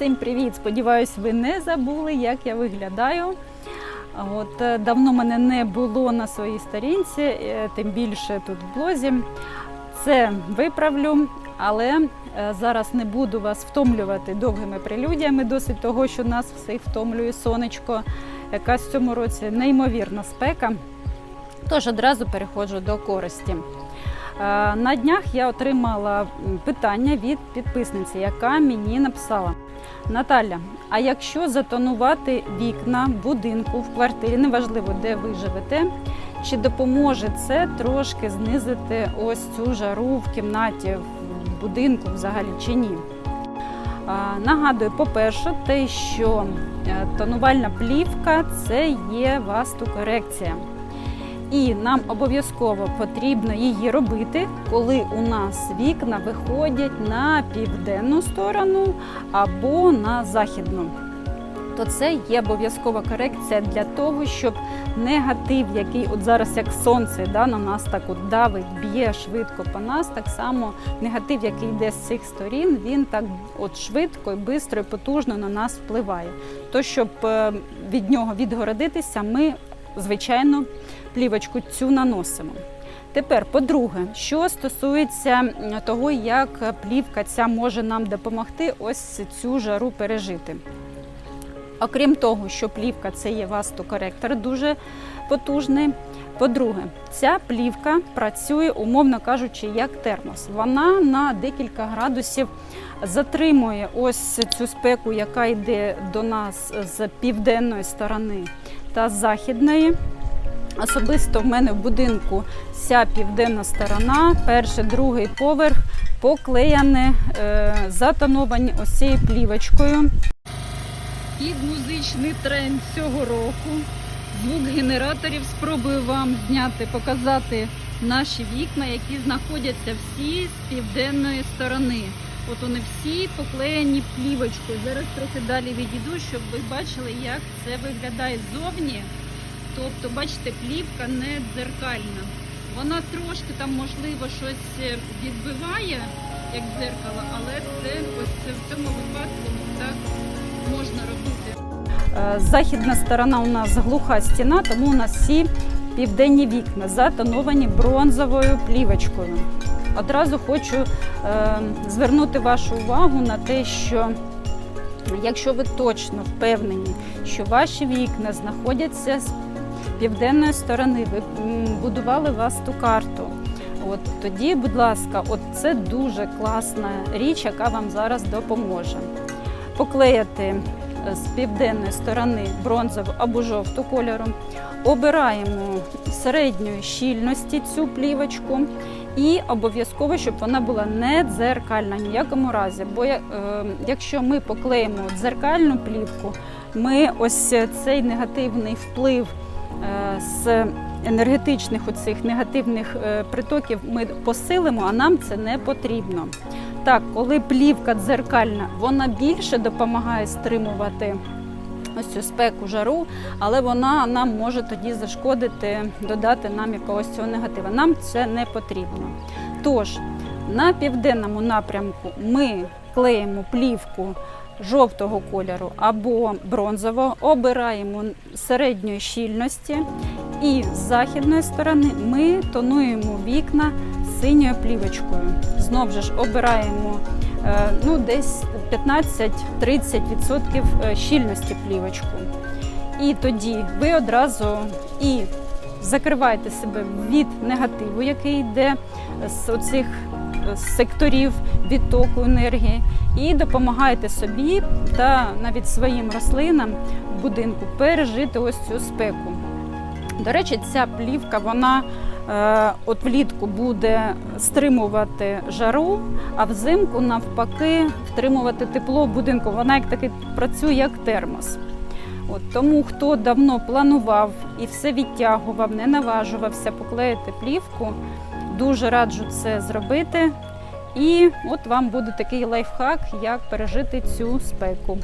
Всім привіт! Сподіваюсь, ви не забули, як я виглядаю. От е, давно мене не було на своїй сторінці, е, тим більше тут в блозі. Це виправлю, але е, зараз не буду вас втомлювати довгими прелюдіями, досить того, що нас всіх втомлює сонечко. Якась в цьому році неймовірна спека. Тож одразу переходжу до користі. Е, На днях я отримала питання від підписниці, яка мені написала: Наталя, а якщо затонувати вікна будинку в квартирі, неважливо де ви живете, чи допоможе це трошки знизити ось цю жару в кімнаті, в будинку взагалі чи ні? Нагадую, по-перше, те, що е, тонувальна плівка це є вастукорекція. І нам обов'язково потрібно її робити, коли у нас вікна виходять на південну сторону або на західну. То це є обов'язкова корекція для того, щоб негатив, який от зараз як сонце да, на нас так от давить, б'є швидко по нас, так само негатив, який йде з цих сторін, він так от швидко, і швидко і потужно на нас впливає. То, щоб е, від нього відгородитися, ми, звичайно, плівочку цю наносимо. Тепер, по-друге, що стосується того, як плівка ця може нам допомогти ось цю жару пережити. Окрім того, що плівка це є вастокоректор дуже потужний. По-друге, ця плівка працює, умовно кажучи, як термос. Вона на декілька градусів затримує ось цю спеку, яка йде до нас з південної сторони та західної. Особисто в мене в будинку вся південна сторона, перший, другий поверх поклеяні, е, затоновані ось цією плівочкою. Під музичний тренд цього року звук генераторів спробую вам зняти, показати наші вікна, які знаходяться всі з південної сторони. От вони всі поклеєні плівочкою. Зараз трохи далі відійду, щоб ви бачили, як це виглядає ззовні. Тобто, бачите, плівка не дзеркальна. Вона трошки там, можливо, щось е, відбиває, як дзеркало, але це ось в цьому випадку так можна робити. Е, Західна сторона у нас глуха стіна, тому у нас всі південні вікна затоновані бронзовою плівочкою. Одразу хочу е, звернути вашу увагу на те, що якщо ви точно впевнені, що ваші вікна знаходяться південної сторони, ви будували вас ту карту. От тоді, будь ласка, от це дуже класна річ, яка вам зараз допоможе. Поклеїти е, з південної сторони бронзову або жовту кольору. Обираємо середньої щільності цю плівочку і обов'язково, щоб вона була не дзеркальна ні в якому разі. Бо е, якщо ми поклеїмо дзеркальну плівку, ми ось цей негативний вплив з енергетичних оцих негативних е, притоків ми посилимо, а нам це не потрібно. Так, коли плівка дзеркальна, вона більше допомагає стримувати ось цю спеку жару, але вона нам може тоді зашкодити, додати нам якогось цього негатива. Нам це не потрібно. Тож на південному напрямку ми клеїмо плівку жовтого кольору або бронзового, обираємо середньої щільності, і з західної сторони ми тонуємо вікна синьою плівочкою. Знову ж обираємо е, ну, десь 15-30% е, щільності плівочку. І тоді ви одразу і закриваєте себе від негативу, який йде з оцих секторів відтоку енергії, і допомагаєте собі та навіть своїм рослинам в будинку пережити ось цю спеку. До речі, ця плівка вона е, от влітку буде стримувати жару, а взимку навпаки втримувати тепло в будинку. Вона як таки працює як термос. От тому, хто давно планував і все відтягував, не наважувався поклеїти плівку, дуже раджу це зробити. І от вам буде такий лайфхак, як пережити цю спеку.